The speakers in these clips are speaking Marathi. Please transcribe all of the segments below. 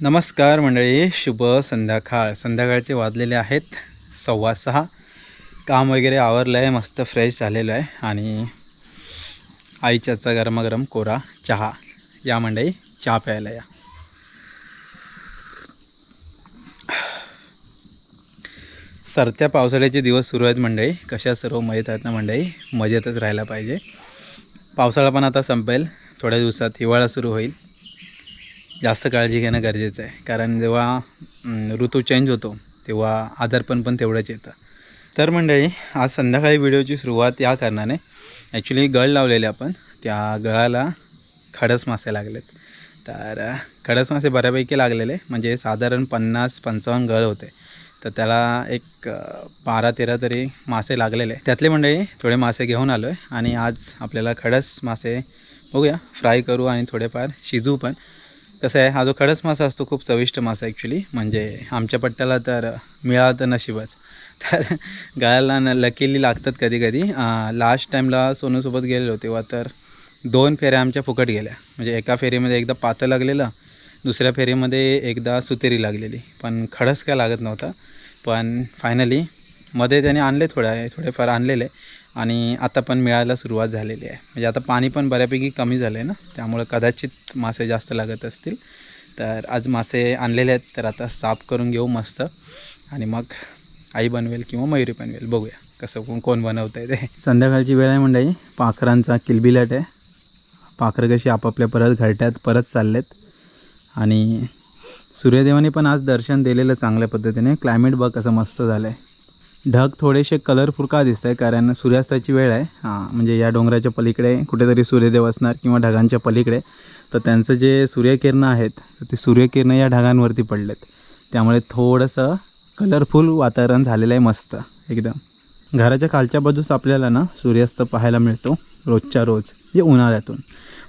नमस्कार मंडळी शुभ संध्याकाळ. संध्याकाळचे वाजलेले आहेत सव्वा सहा. काम वगैरे आवरलं आहे मस्त फ्रेश झालेलं आहे. आणि आईच्याचा गरमागरम कोरा चहा. या मंडळी चहा प्यायला या. सरत्या पावसाळ्याचे दिवस सुरू आहेत मंडळी. कशा सर्व मजेत आहेत ना मंडळी? मजेतच राहायला पाहिजे. पावसाळा पण आता संपेल. थोड्या दिवसात हिवाळा सुरू होईल. जास्त काळजी घेणं गरजेचं आहे. कारण जेव्हा ऋतू चेंज होतो तेव्हा आजारपण पण तेवढंच येतं. तर मंडळी आज संध्याकाळी व्हिडिओची सुरुवात या कारणाने. ॲक्च्युली गळ लावलेले आपण. त्या गळाला खडस मासे लागलेत. तर खडस मासे बऱ्यापैकी लागलेले. म्हणजे साधारण पन्नास पंचावन्न गळ होते. तर त्याला एक बारा तेरा तरी मासे लागलेले. त्यातले मंडळी थोडे मासे घेऊन आलो आहे आणि आज आपल्याला खडस मासे बघूया. फ्राय करू आणि थोडेफार शिजू पण. कसं आहे हा जो खडस मासा असतो खूप चविष्ट मासा ॲक्च्युली म्हणजे आमच्या पट्ट्याला तर मिळाला तर नशीबच. तर गळ्याला न लकीली लागतात कधी कधी लास्ट टाईमला सोनूसोबत गेलेलो तेव्हा तर दोन फेऱ्या आमच्या फुकट गेल्या. म्हणजे एका फेरीमध्ये एकदा पातं लागलेलं दुसऱ्या फेरीमध्ये एकदा सुतेरी लागलेली. पण खडस काय लागत नव्हता. पण फायनली मध्ये त्याने आणले थोड्या थोडेफार आणलेले. आणि आता पण मिळायला सुरुवात झालेली आहे. म्हणजे आता पाणी पण बऱ्यापैकी कमी झालं आहे ना? त्यामुळे कदाचित मासे जास्त लागत असतील. तर आज मासे आणलेले आहेत तर आता साफ करून घेऊ मस्त. आणि मग आई बनवेल किंवा मयुरी बनवेल बघूया कसं कोण कोण बनवतं आहे ते. संध्याकाळची वेळ आहे मंडळी. पाखरांचा किलबिलाट आहे. पाखरं कशी आपापल्या परत घरट्यात परत चाललेत. आणि सूर्यदेवाने पण आज दर्शन दिलेलं चांगल्या पद्धतीने. क्लायमेट बघ कसं मस्त झालं आहे ढग थोडेसे कलरफुल का दिसत आहे कारण सूर्यास्ताची वेळ आहे. हां म्हणजे या डोंगराच्या पलीकडे कुठेतरी सूर्यदेव असणार किंवा ढगांच्या पलीकडे. तर त्यांचं जे सूर्यकिरणं आहेत ते सूर्यकिरणं या ढगांवरती पडलेत. त्यामुळे थोडंसं कलरफुल वातावरण झालेलं आहे मस्त एकदम. घराच्या खालच्या बाजूस आपल्याला ना सूर्यास्त पाहायला मिळतो रोजच्या रोज म्हणजे उन्हाळ्यातून.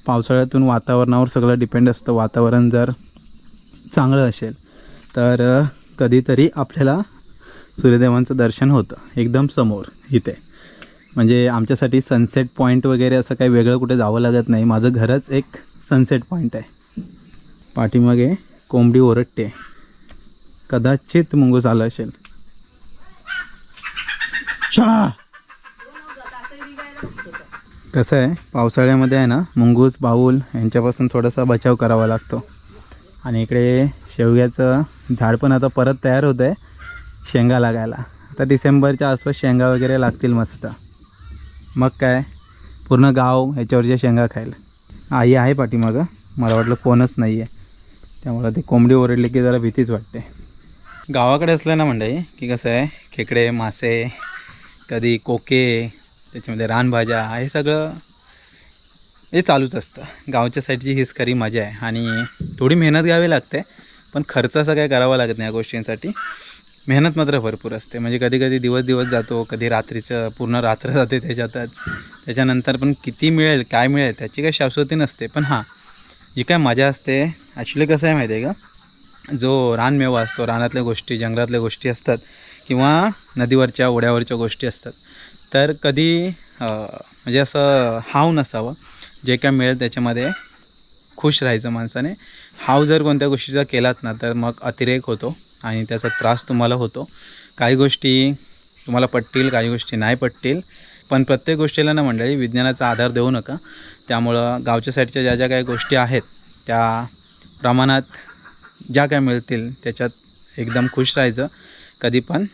पावसाळ्यातून वातावरणावर सगळं डिपेंड असतं. वातावरण जर चांगलं असेल तर कधीतरी आपल्याला सूर्यदेवांचं दर्शन होतं एकदम समोर इथे. म्हणजे आमच्यासाठी सनसेट पॉईंट वगैरे असं काही वेगळं कुठे जावं लागत नाही. माझं घरच एक सनसेट पॉईंट आहे. पाठीमागे कोंबडी ओरडते. कदाचित मुंगूस आलं असेल. छा! कसं आहे? पावसाळ्यामध्ये आहे ना मुंगूस बाऊल यांच्यापासून थोडासा बचाव करावा लागतो. आणि इकडे शेवग्याचं झाड पण आता परत तयार होतं आहे शेंगा लागायला. आता डिसेंबरच्या आसपास शेंगा वगैरे लागतील मस्त. मग काय? पूर्ण गाव ह्याच्यावरच्या शेंगा खायला आई आहे पाठीमागं. मला वाटलं कोणच नाही आहे त्यामुळं ते कोंबडी ओरडली की जरा भीतीच वाटते. गावाकडे असलं ना म्हणजे की कसं आहे खेकडे मासे कधी कोके त्याच्यामध्ये रानभाज्या हे सगळं हे चालूच असतं. गावच्या साईडची हीच खरी मजा आहे. आणि थोडी मेहनत घ्यावी लागते पण खर्च असं काही करावा लागत नाही या गोष्टींसाठी. मेहनत मात्र भरपूर असते. म्हणजे कधी कधी दिवस दिवस जातो कधी रात्रीचं पूर्ण रात्र जाते त्याच्यातच. त्याच्यानंतर पण किती मिळेल काय मिळेल त्याची काही शाश्वती नसते. पण हां जी काय मजा असते ॲक्च्युली कसं आहे माहिती आहे का? जो रानमेवा असतो रानातल्या गोष्टी जंगलातल्या गोष्टी असतात किंवा नदीवरच्या ओढ्यावरच्या गोष्टी असतात. तर कधी म्हणजे असं हाव नसावं. जे काय मिळेल त्याच्यामध्ये खुश राहायचं माणसाने. हाव जर कोणत्या गोष्टीचा केलात ना तर मग अतिरेक होतो. आणि त्याचा त्रास तुम्हाला होतो. काही गोष्टी तुम्हाला पटतील काही गोष्टी नाही पटतील. पण प्रत्येक गोष्टीला ना मंडळी विज्ञानाचा आधार देऊ नका. त्यामुळं गावच्या साईडच्या ज्या ज्या काही गोष्टी आहेत त्या प्रमाणात ज्या काय मिळतील त्याच्यात एकदम खुश राहायचं. कधी पण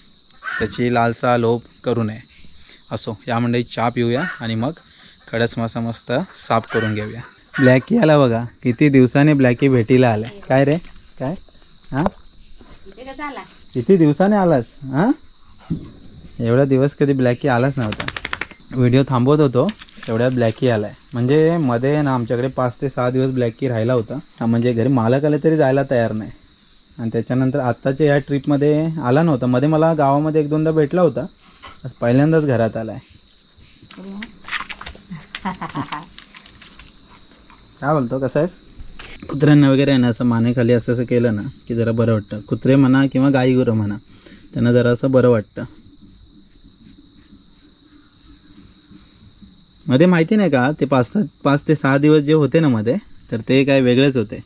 त्याची लालसा लोभ करू नये. असो या मंडळी चहा पिऊया आणि मग खडस मासा मस्त साफ करून घेऊया. ब्लॅकी आला बघा किती दिवसाने ब्लॅकी भेटीला आला काय रे? काय? हां? किती दिवसाने आलास हां? एवढा दिवस कधी ब्लॅकी आलाच नव्हता. व्हिडिओ थांबवत होतो तेवढ्यात ब्लॅकी आला आहे म्हणजे मध्ये ना आमच्याकडे पाच ते सहा दिवस ब्लॅकी राहिला होता. हा म्हणजे घरी मालक आले तरी जायला तयार नाही. आणि त्याच्यानंतर आत्ताच्या या ट्रिपमध्ये आला नव्हता. मध्ये मला गावामध्ये एक दोनदा भेटला होता. पहिल्यांदाच घरात आला आहे काय बोलतो कसं आहेस? कुत्र्यांना वगैरे आहे ना असं मानेखाली असं असं केलं ना की जरा बरं वाटतं. कुत्रे म्हणा किंवा गाई म्हणा त्यांना जरा असं बरं वाटतं. मध्ये माहिती नाही का ते पाच सात पाच ते सहा दिवस जे होते ना मध्ये तर ते काय वेगळेच होते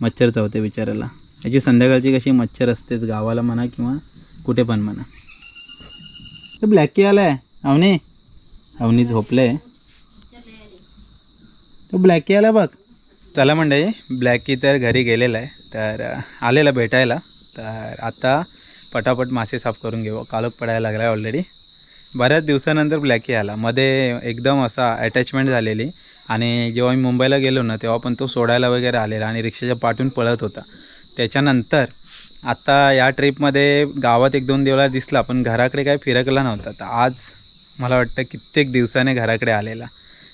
मच्छरचं होते विचारायला याची संध्याकाळची कशी मच्छर असतेच गावाला म्हणा किंवा कुठे पण म्हणा. ते ब्लॅकी आलाय अवनी. अवनी झोपले. तो ब्लॅकी आला बघ. चला मंडळी ब्लॅकी तर घरी गेलेला आहे. तर आलेला भेटायला. तर आता पटापट मासे साफ करून घेऊ. कालोख पडायला लागला आहे ऑलरेडी बऱ्याच दिवसानंतर ब्लॅकी आला. मध्ये एकदम असा अटॅचमेंट झालेली. आणि जेव्हा मी मुंबईला गेलो ना तेव्हा पण तो सोडायला वगैरे आलेला आणि रिक्षाच्या पाठून पळत होता. त्याच्यानंतर आत्ता या ट्रिपमध्ये गावात एक दोन दिवला दिसला पण घराकडे काय फिरकला नव्हता. तर आज मला वाटतं कित्येक दिवसाने घराकडे आलेला.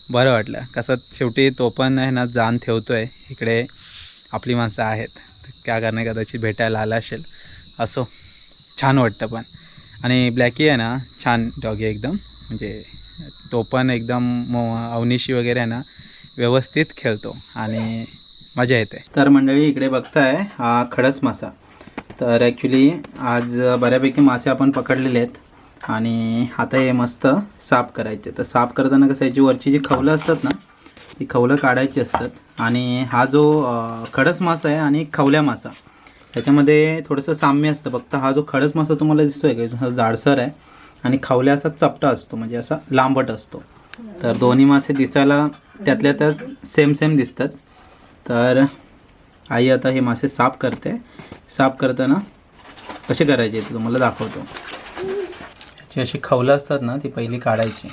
बरं वाटलं. कसं शेवटी तो पण आहे ना जाण ठेवतो आहे इकडे आपली माणसं आहेत. तर क्या करणे कदाचित भेटायला आला असेल. असो छान वाटतं पण. आणि ब्लॅकी आहे ना छान डॉगी एकदम. म्हणजे तो पण एकदम अवनिशी वगैरे आहे ना व्यवस्थित खेळतो आणि मजा येते. तर मंडळी इकडे बघताय हा खडस मासा. तर ॲक्च्युली आज बऱ्यापैकी मासे आपण पकडलेले आहेत. आणि आता हे मस्त साफ करायचे. तर साफ करताना कसं याची वरची जी खवलं असतात ना ती खवलं काढायची असतात. आणि हा जो खडस मासा आहे आणि खवल्या मासा. त्याच्यामध्ये थोडंसं साम्य असतं. फक्त हा जो खडस मासा तुम्हाला दिसतोय का हा जाडसर आहे आणि खवल्या असा चपटा असतो म्हणजे असा लांबट असतो. तर दोन्ही मासे दिसायला त्यातल्या त्यात सेम सेम दिसतात. तर आई आता हे मासे साफ करते. साफ करताना कसे करायचे ते तुम्हाला दाखवतो. जी अशी खवलं असतात ना ती पहिली काढायची.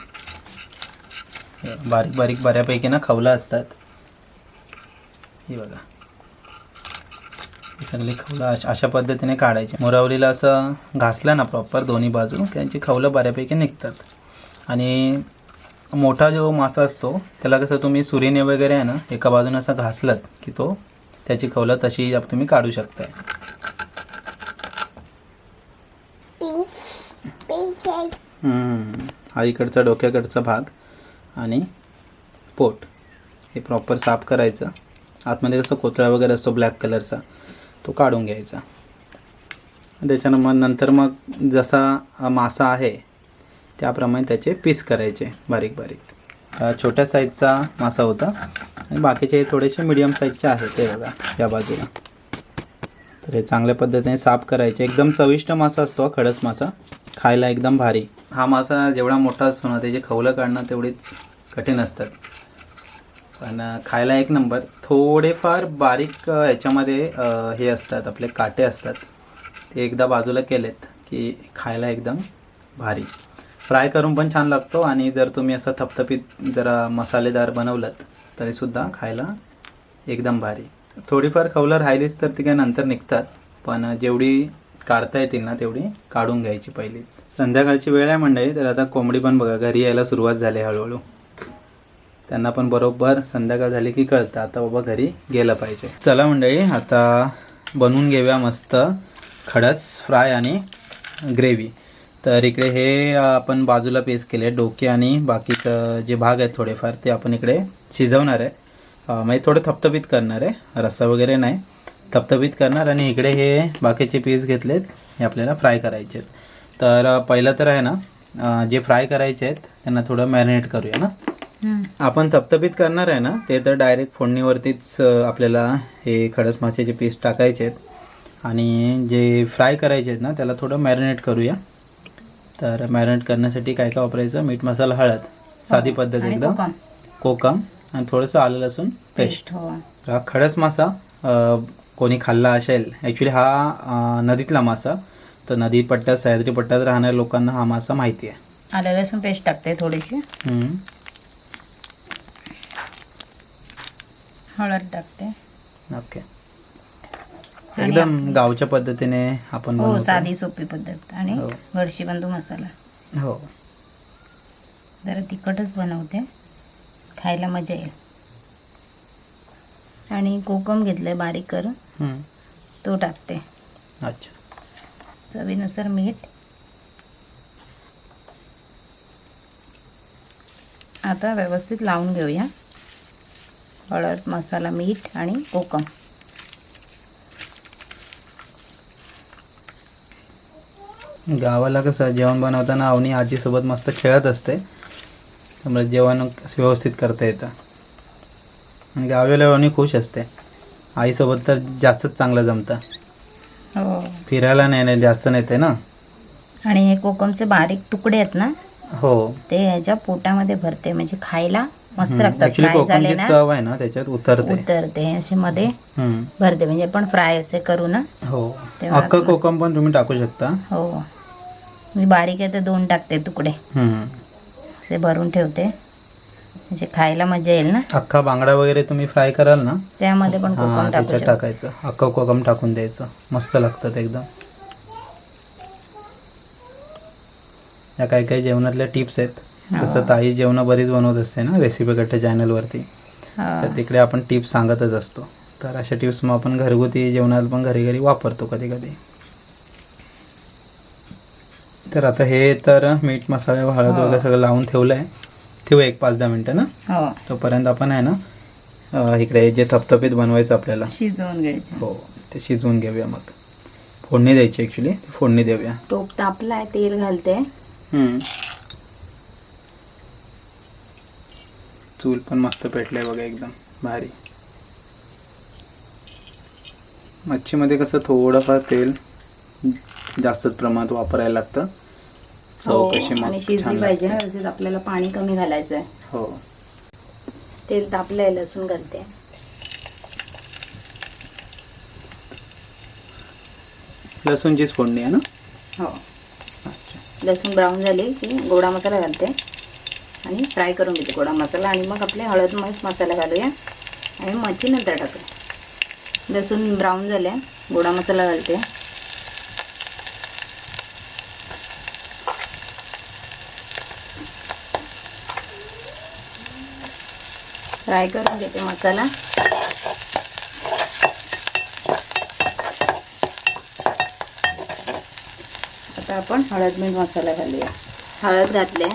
बारीक बारीक बऱ्यापैकी ना खवलं असतात. हे बघा. सगळी खवलं अशा अशा पद्धतीने काढायची. मुरावलीला असं घासलं ना प्रॉपर दोन्ही बाजू त्यांची खवलं बऱ्यापैकी निघतात. आणि मोठा जो मासा असतो त्याला कसं तुम्ही सुरीने वगैरे आहे ना एका बाजूने असं घासलात की तो त्याची खवलं तशी तुम्ही काढू शकताय हम्म. हा इकडचा डोक्याकडचा भाग आणि पोट. हे प्रॉपर साफ करायचं. आतमध्ये कसं कोतळा वगैरे असतो ब्लॅक कलरचा तो काढून घ्यायचा. त्याच्यानं मग नंतर मग जसा मासा आहे त्याप्रमाणे त्याचे पीस करायचे बारीक बारीक. छोट्या साईजचा मासा होता आणि बाकीचे थोडेसे मिडियम साईजचे आहेत ते बघा या बाजूला. तर हे चांगल्या पद्धतीने साफ करायचे. एकदम चविष्ट मासा असतो खडस मासा. खायला एकदम भारी. हा मासा जेवढा मोठा असतो ना त्याची खवलं काढणं तेवढी कठीण असतात. पण खायला एक नंबर. थोडेफार बारीक याच्यामध्ये ह्याच्यामध्ये हे असतात आपले काटे असतात. ते एकदा बाजूला केलेत की खायला एकदम भारी. फ्राय करून पण छान लागतो आणि जर तुम्ही असं थपथपीत जरा मसालेदार बनवलं तरीसुद्धा खायला एकदम भारी. थोडीफार खवलं राहिलीच तर ती काय नंतर निघतात. पण जेवढी काढता येतील ना तेवढी काढून घ्यायची पहिलीच. संध्याकाळची वेळ आहे मंडळी तर आता कोंबडी पण बघा घरी यायला सुरुवात झाली हळूहळू. त्यांना पण बरोबर संध्याकाळ झाली की कळतं आता बाबा घरी गेलं पाहिजे. चला मंडळी आता बनवून घेऊया मस्त खडस फ्राय आणि ग्रेव्ही. तर इकडे हे आपण बाजूला पेस्ट केले डोके आणि बाकीचं जे भाग आहेत थोडेफार ते आपण इकडे शिजवणार आहे. म्हणजे थोडं थपथपीत करणार आहे रस्सा वगैरे नाही. थपथपीत करणार आणि इकडे हे बाकीचे पीस घेतलेत हे आपल्याला फ्राय करायचे आहेत. तर पहिलं तर आहे ना जे फ्राय करायचे आहेत त्यांना थोडं मॅरिनेट करूया ना. आपण थपथपीत करणार आहे ना ते तर डायरेक्ट फोडणीवरतीच आपल्याला हे खडस माशाचे पीस टाकायचे आहेत. आणि जे फ्राय करायचे आहेत ना त्याला थोडं मॅरिनेट करूया. तर मॅरिनेट करण्यासाठी काय काय वापरायचं? मीठ मसाला हळद. साधी पद्धत आणि एकदम. कोकम. आणि थोडंसं आलं लसूण पेस्ट हो. हा खडस मासा कोणी खाल्ला असेल. ॲक्च्युली हा नदीतला मासा. तर नदी पट्ट्यात सह्याद्री पट्ट्यात राहणाऱ्या लोकांना हा मासा माहिती आहे. आलं लसूण पेस्ट टाकते थोडीशी. हम्म. हळद टाकते. ओके एकदम गावच्या पद्धतीने आपण हो बनवतो. साधी सोपी पद्धत. आणि हो. गडशी बंधू मसाला. हो. जरा तिखटच बनवते. खायला मजा येईल. आणि कोकम घेतलंय बारीक करून. तो टाकते. अच्छा. चवीनुसार मीठ. आता व्यवस्थित लावून घेऊया. हळद मसाला मीठ आणि कोकम. गावाला कसं जेवण बनवताना अवनी आजीसोबत मस्त खेळत असते. त्यामुळे जेवण व्यवस्थित करता येतं. आणि गावाला अवनी खुश असते. आईसोबत तर जास्तच चांगलं जमतं. हो. फिरायला नाही नाही जास्त नेते ना. आणि हे कोकमचे बारीक तुकडे आहेत ना हो. ते ह्याच्या पोटामध्ये भरते म्हणजे खायला मस्त लागतात. फ्राय झाले कोकमची ना चव आहे ना त्याच्यात उतरते. उतरते असे मध्ये हम्म. भरते म्हणजे पण फ्राय असे करू ना. हो. तेव्हा अख्खं आपलं- कोकम पण तुम्ही टाकू शकता. हो. मी बारीक आहे तर दोन टाकते तुकडे. हम्म. असे भरून ठेवते. म्हणजे खायला मजा येईल ना? अख्खा बांगडा वगैरे तुम्ही फ्राय कराल ना त्यामध्ये पण कोकम टाकू त्याच्यात शकतो. टाकायचं. अख्खं कोकम टाकून द्यायचं. मस्त लागतात एकदम. या काही काही जेवणातल्या टिप्स आहेत. जसं ताई जेवणं बरीच बनवत असते ना रेसिपी कट्टे चॅनलवरती हा. तर तिकडे आपण टिप्स सांगतच असतो. तर अशा टिप्स मग आपण घरगुती जेवणात पण घरी घरी वापरतो कधी कधी. तर आता हे तर मीठ मसाले हळद हा. वगैरे सगळं लावून ठेवलं आहे ठेवू एक पाच दहा मिनटं ना? हो. तोपर्यंत आपण आहे ना इकडे जे थपथपीत बनवायचं आपल्याला. शिजवून घ्यायचे. हो ते शिजवून घेऊया मग. फोडणी द्यायची ॲक्च्युली फोडणी देऊया. टोप तापलाय तेल घालते. चूल पण मस्त पेटलंय बघा एकदम भारी. मच्छीमध्ये कसं थोडंफार तेल जास्तच प्रमाणात वापरायला लागतं. हो, आणि शिजली पाहिजे ना. तसेच आपल्याला पाणी कमी घालायचं आहे हो. तेल तापलंय लसूण घालते. लसूणचीच फोडणी आहे ना? हो. लसूण ब्राऊन झाली की गोडा मसाला घालते. आणि फ्राय करून घेते गोडा मसाला. आणि मग आपले हळद मग मसाला घालूया. आणि मच्छी नंतर टाकूया. लसूण ब्राऊन झाले गोडा मसाला घालते. फ्राय करून घेते मसाला. आता आपण हळद मीठ मसाला घालूया. हळद घातले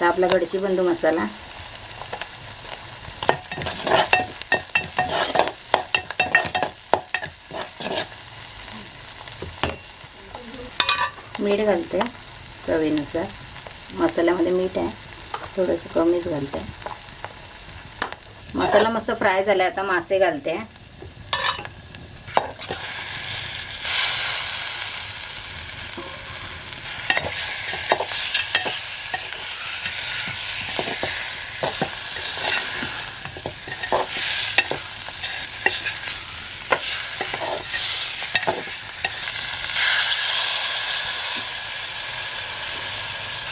तर आपला गडची बंधू मसाला. मीठ घालते चवीनुसार. मसाल्यामध्ये मीठ आहे थोडंसं कमीच घालते. मसाला मस्त फ्राय झाला आता मासे घालते.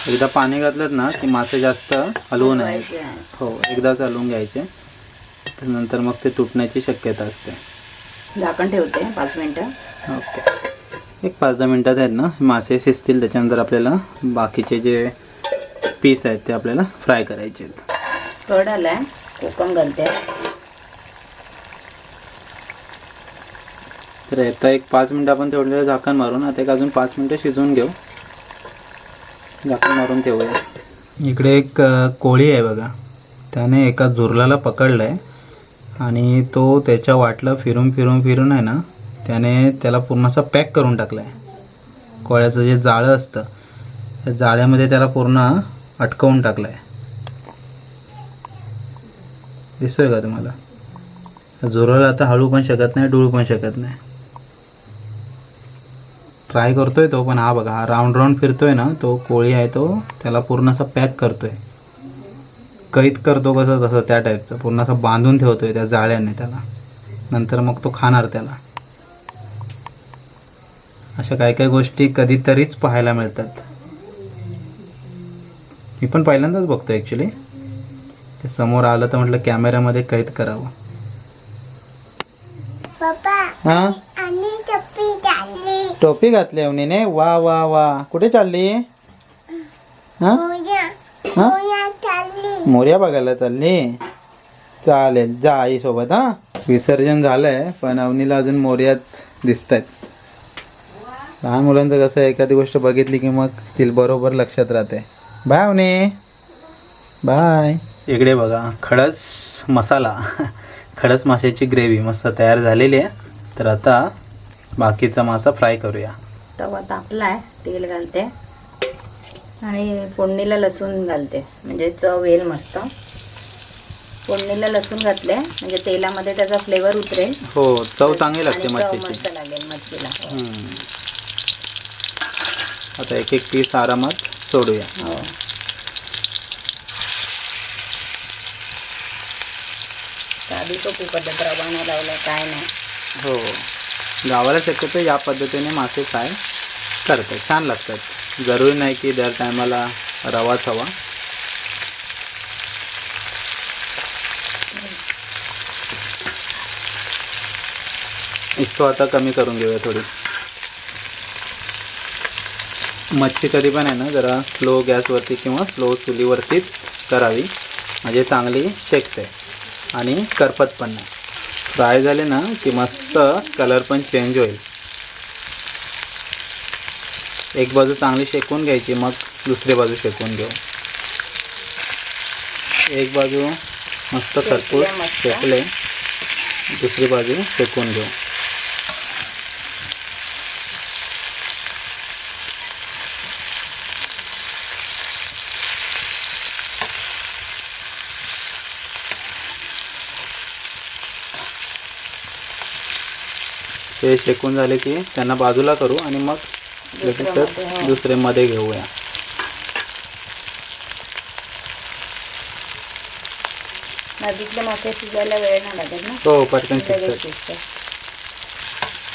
एकदा पाणी घातलं ना की मासे जास्त हलवू नये हलवायचे. आहे. हो एकदाच हलवून घ्यायचे. नंतर मग ते तुटण्याची शक्यता असते. झाकण ठेवते पाच मिनटं. ओके. एक पाच दहा मिनटात आहेत ना मासे शिजतील त्याच्यानंतर आपल्याला बाकीचे जे पीस आहेत ते आपल्याला फ्राय करायचे आहेत. कड आलाय कोकम घालते. तर आता एक पाच मिनटं आपण तेवढं झाकण मारून आता एक अजून पाच मिनटं शिजवून घेऊ. झाकण मारून ठेवूया. इकडे एक कोळी आहे बघा. त्याने एका झुरलाला पकडलं आहे आणि तो त्याच्या वाटलं फिरून फिरून फिरून आहे ना त्याने त्याला पूर्ण असा पॅक करून टाकला आहे कोळ्याचं जे जाळं असतं त्या जाळ्यामध्ये त्याला पूर्ण अटकवून टाकलं आहे दिसतोय का तुम्हाला? जोराला आता हळू पण शकत नाही डुळू पण शकत नाही. ट्राय करतोय तो पण हा बघा हा राऊंड राऊंड फिरतोय ना तो कोळी आहे तो त्याला पूर्ण असा पॅक करतोय. कैद करतो कसं तसं त्या टाईपचं पूर्ण असं बांधून ठेवतोय त्या जाळ्याने त्याला. नंतर मग तो खाणार त्याला. अशा काही काही गोष्टी कधीतरीच पाहायला मिळतात. मी पण पहिल्यांदाच बघतो ॲक्च्युली ते समोर आलं तर म्हटलं कॅमेऱ्यामध्ये कैद करावं. हां? टोपी घातली. अवनीने वा वा वा. कुठे चालली? हा? मोर्या बघायला चालली. चालेल जा आई सोबत हा. विसर्जन झालंय पण अवनीला अजून मोर्याच दिसत आहेत लहान मुलांचं कसं आहे, एखादी गोष्ट बघितली की मग ती बरोबर लक्षात राहते. बाय अवनी. बाय. इकडे बघा खडस मसाला. खडस माशाची ग्रेव्ही मस्त तयार झालेली आहे. तर आता बाकीचा मासा फ्राय करूया. तवा तापलाय तेल घालते. आणि फोडणीला लसूण घालते. म्हणजे चव येईल मस्त. फोडणीला लसूण घातलंय म्हणजे तेलामध्ये त्याचा फ्लेवर उतरेल. हो चव चांगली लागते मस्त लागेल मच्छीला. आता एक एक पीस आरामात सोडूया. हो. साधी सोपी पद्धत रवा नाही लावला काय नाही. हो. गावाला शक्यतो या पद्धतीने मासे फ्राय करतात. छान लागतात. जरुरी नाही की दर टायमाला रवाच हवा. इस्तो आता कमी करून घेऊया थोडी. मच्छी कधी पण आहे ना जरा स्लो गॅसवरती किंवा स्लो चुलीवरतीच करावी. म्हणजे चांगली शेकते आणि करपत पण नाही. फ्राय झाले ना की मस्त कलर पण चेंज होईल. एक बाजू चांगली शेकून घ्यायची मग दुसरी बाजू शेकून घेऊ. एक बाजू मस्त मस्त. शेकले. दुसरी बाजू शेकून घेऊ. ते शेकून झाले की त्यांना बाजूला करू आणि मग दुसऱ्यामध्ये, हो. दुसरेमध्ये घेऊया. नदीतले मासे शिजायला वेळ नाही लागत ना. हो पटकन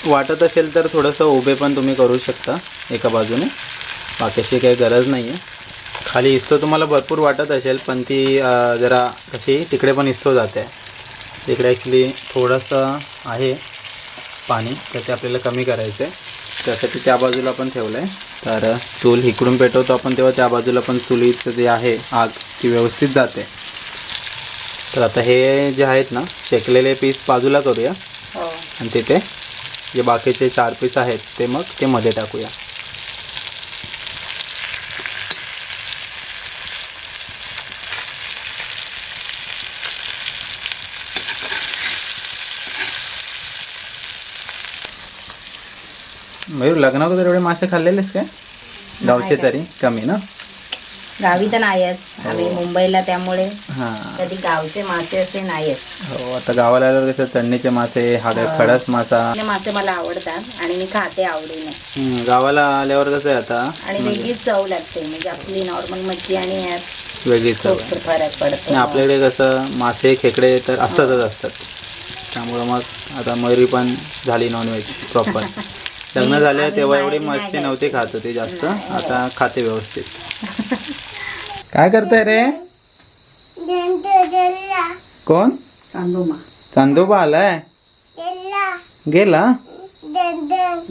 वाटत असेल तर थोडंसं उभे पण तुम्ही करू शकता एका बाजूने. बाकीची काही गरज नाही आहे खाली इस्तो तुम्हाला भरपूर वाटत असेल पण ती जरा कशी तिकडे पण इस्तो जाते. तिकडे ॲक्च्युली थोडंसं आहे पाणी तर ते आपल्याला कमी करायचं आहे त्यासाठी त्या बाजूला पण ठेवलं आहे तर चूल इकडून पेटवतो आपण तेव्हा त्या बाजूला पण चुलीचं जे आहे आग ती व्यवस्थित जाते. तर आता हे जे आहेत ना शेकलेले पीस बाजूला करूया. हो. आणि तिथे जे बाकीचे चार पीस आहेत ते मग ते मध्ये टाकूया. मयूर लग्न वगैरे एवढे मासे खाल्लेलेस काय? गावचे तरी कमी ना? गावी तर नाही आहेत आम्ही मुंबईला त्यामुळे हां. कधी गावचे मासे असे नाही आहेत हो आता गावाला आल्यावर कसं चढणीचे मासे हा. काय खडस मासा. मासे मला आवडतात आणि मी खाते आवडीने. हम्म, गावाला आल्यावर कसं आहे आता? आणि वेगळीच चव लागते म्हणजे आपली नॉर्मल मच्छी आणि यात वेगळीच चव खूप आहे. फरक पडतो. आणि आपल्याकडे कसं मासे खेकडे तर असतातच असतात. त्यामुळं मग आता मयुरी पण झाली नॉनव्हेज प्रॉपर लग्न झाले तेव्हा एवढी जायचं. नव्हती खात होती जास्त. आता खाते व्यवस्थित. काय करताय रे? कोण? तांदूमा चांदोबा आलाय? गेला.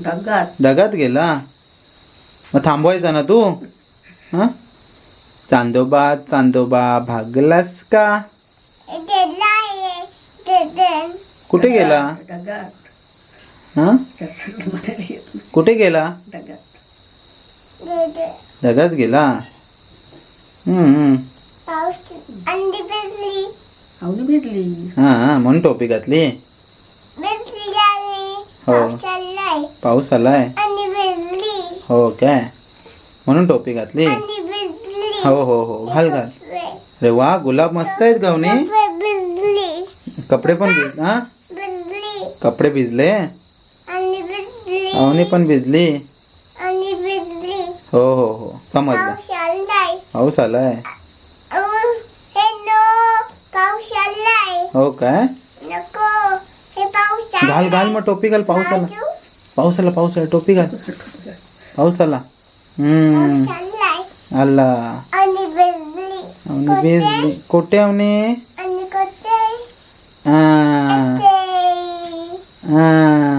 डगात दगात. गेला? मग थांबवायचा ना तू? हा? चांदोबा चांदोबा भागलास का? कुठे गेला? हा? कुठे गेला? दगात गेला? हा हा, म्हणून टोपी घातली. हो. पाऊस आलाय. हो काय? म्हणून टोपी घातली. हो हो हो. घाल घाल. अरे वा गुलाब मस्त आहेत गवनी. भिजली. कपडे पण हा? भिजली. कपडे भिजले. अवनी पण भिजली? अंडी भेटली हो हो हो. समजलं. पाऊस आलाय. पाऊस आलाय? हॅलो पाऊस आलाय. हो काय? नको. हे पाऊस घाल घाल मग टोपी घाल. पाऊस आला. बाजू, पाऊस आला पाऊस आला. टोपी घाल. पाऊस आला. हम्म. पाऊस आलाय. आला. अंडी भेटली अवनी भिजली. कुठे? अवनी? आणि हा ते हा.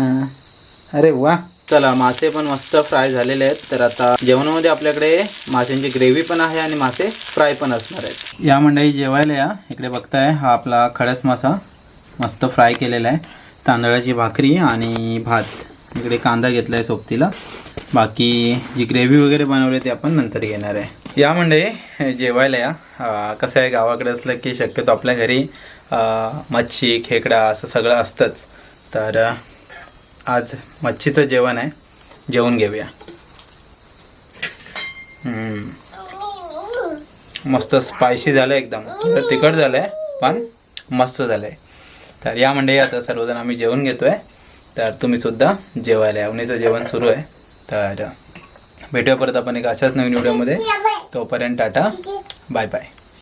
अरे वा. चला मासे पण मस्त फ्राय झालेले आहेत. तर आता जेवणामध्ये आपल्याकडे माशांची ग्रेव्ही पण आहे आणि मासे फ्राय पण असणार आहेत. या मंडळी जेवायला या. इकडे बघताय हा आपला खडस मासा मस्त फ्राय केलेला आहे. तांदळाची भाकरी आणि भात. इकडे कांदा घेतला आहे सोबतीला. बाकी जी ग्रेव्ही वगैरे बनवली ती आपण नंतर घेणार आहे. या मंडळी जेवायला या. कसं आहे गावाकडे असलं की शक्यतो आपल्या घरी मच्छी खेकडा असं सगळं असतंच. तर आज मच्छीचं जेवण आहे. जेवून घेऊया. मस्त स्पायसी झालं एकदम. तर तिखट झालं आहे पण मस्त झालं आहे तर या मंडळी आता सर्वजण आम्ही जेवण घेतो आहे तर तुम्ही सुद्धा जेवायला या. उन्हीचं जेवण सुरू आहे. तर भेटूया परत आपण एक अशाच नवीन व्हिडिओमध्ये. तोपर्यंत टाटा. Bye bye.